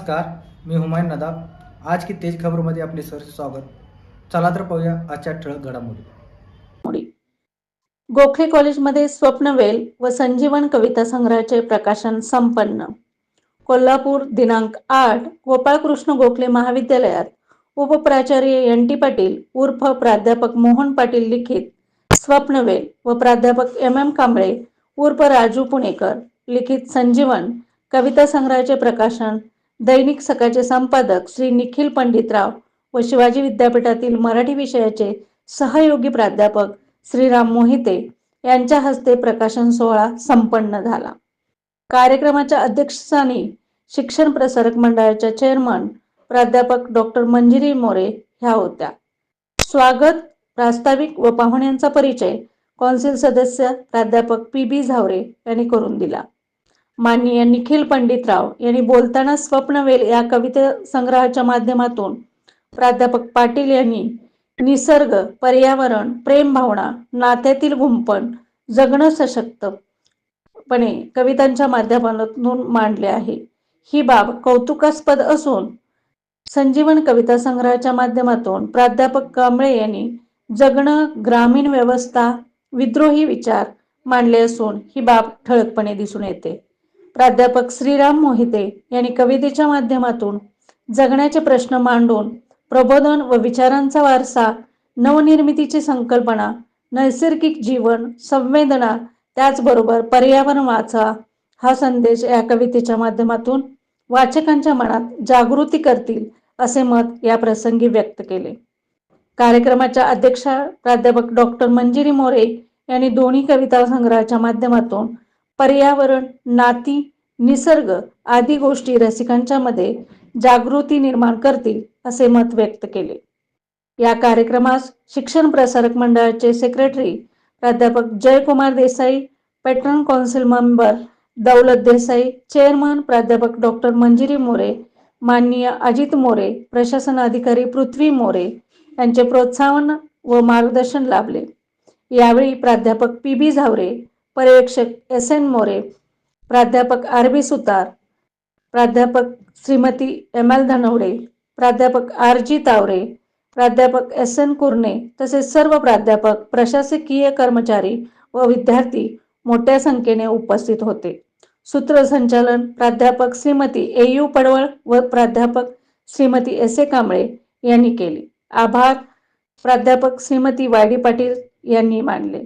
नमस्कार मी हुमायून नदाब. आज की तेज खबरमध्ये आपले सर स्वागत. चला तर पाहूया आजच्या ठळक घडामोडी. गोखले कॉलेजमध्ये स्वप्नवेल व संजीवन कविता संग्रहाचे प्रकाशन संपन्न. कोल्हापूर दिनांक आठ गोपाळकृष्ण गोखले महाविद्यालयात उपप्राचार्य एन टी पाटील उर्फ प्राध्यापक मोहन पाटील लिखित स्वप्नवेल व प्राध्यापक एम एम कांबळे उर्फ राजू पुणेकर लिखित संजीवन कविता संग्रहाचे प्रकाशन दैनिक सकाळचे संपादक श्री निखिल पंडितराव व शिवाजी विद्यापीठातील मराठी विषयाचे सहयोगी प्राध्यापक श्रीराम मोहिते यांच्या हस्ते प्रकाशन सोहळा संपन्न झाला. कार्यक्रमाच्या अध्यक्षस्थानी शिक्षण प्रसारक मंडळाच्या चेअरमन प्राध्यापक डॉक्टर मंजिरी मोरे ह्या होत्या. स्वागत प्रास्ताविक व पाहुण्यांचा परिचय कौन्सिल सदस्य प्राध्यापक पी बी झावरे यांनी करून दिला. माननीय निखिल पंडितराव यांनी बोलताना स्वप्नवेल या कविता संग्रहाच्या माध्यमातून प्राध्यापक पाटील यांनी निसर्ग पर्यावरण प्रेम भावना नात्यातील गुंपण जगणं सशक्तपणे कवितांच्या माध्यमातून मांडले आहे. ही बाब कौतुकास्पद असून संजीवन कविता संग्रहाच्या माध्यमातून प्राध्यापक कांबळे यांनी जगणं ग्रामीण व्यवस्था विद्रोही विचार मांडले असून ही बाब ठळकपणे दिसून येते. प्राध्यापक श्रीराम मोहिते यांनी कवितेच्या माध्यमातून जगण्याचे प्रश्न मांडून प्रबोधन व विचारांचा वारसा नवनिर्मितीची संकल्पना नैसर्गिक जीवन संवेदना त्याचबरोबर पर्यावरण वाचा हा संदेश या कवितेच्या माध्यमातून वाचकांच्या मनात जागृती करतील असे मत या प्रसंगी व्यक्त केले. कार्यक्रमाच्या अध्यक्षा प्राध्यापक डॉक्टर मंजिरी मोरे यांनी दोन्ही कविता संग्रहाच्या माध्यमातून पर्यावरण नाती निसर्ग आदी गोष्टी रसिकांच्या मध्ये जागृती निर्माण करतील असे मत व्यक्त केले. या कार्यक्रमास शिक्षण प्रसारक मंडळाचे सेक्रेटरी प्राध्यापक Jaykumar Desai pattern council member Daulat Desai chairman प्राध्यापक डॉक्टर मंजिरी मोरे माननीय अजित मोरे प्रशासन अधिकारी पृथ्वी मोरे यांचे प्रोत्साहन व मार्गदर्शन लाभले. यावेळी प्राध्यापक पी बी झावरे पर्यवेक्षक एस एन मोरे प्राध्यापक आर बी सुतार प्राध्यापक श्रीमती एम एल धनवडे प्राध्यापक आर जी तावरे प्राध्यापक एस एन कुर्णे तसेच सर्व प्राध्यापक प्रशासकीय कर्मचारी व विद्यार्थी मोठ्या संख्येने उपस्थित होते. सूत्रसंचालन प्राध्यापक श्रीमती ए यू पडवळ व प्राध्यापक श्रीमती एस ए कांबळे यांनी केले. आभार प्राध्यापक श्रीमती वाय डी पाटील यांनी मानले.